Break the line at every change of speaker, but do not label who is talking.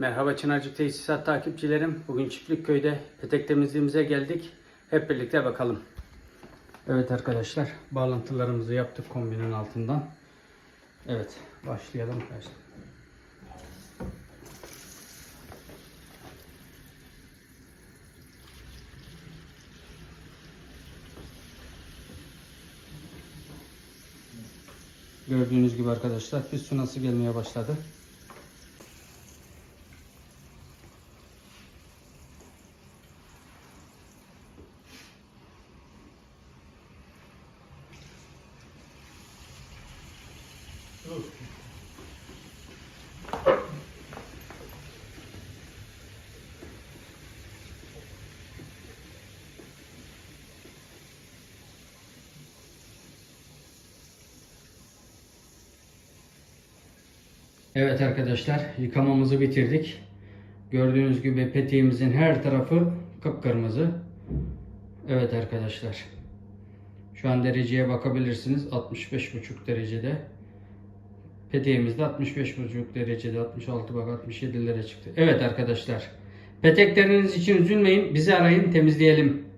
Merhaba Çınarcık Tesisat takipçilerim. Bugün Çiftlikköy'de petek temizliğimize geldik. Hep birlikte bakalım. Evet arkadaşlar bağlantılarımızı yaptık kombinin altından. Evet başlayalım arkadaşlar. Gördüğünüz gibi arkadaşlar bir su nasıl gelmeye başladı. Evet arkadaşlar yıkamamızı bitirdik. Gördüğünüz gibi peteğimizin her tarafı kıpkırmızı. Evet arkadaşlar. Şu an dereceye bakabilirsiniz. 65,5 derecede. Peteğimiz de 65,5 derecede. 66 bak 67'lere çıktı. Evet arkadaşlar. Petekleriniz için üzülmeyin. Bizi arayın temizleyelim.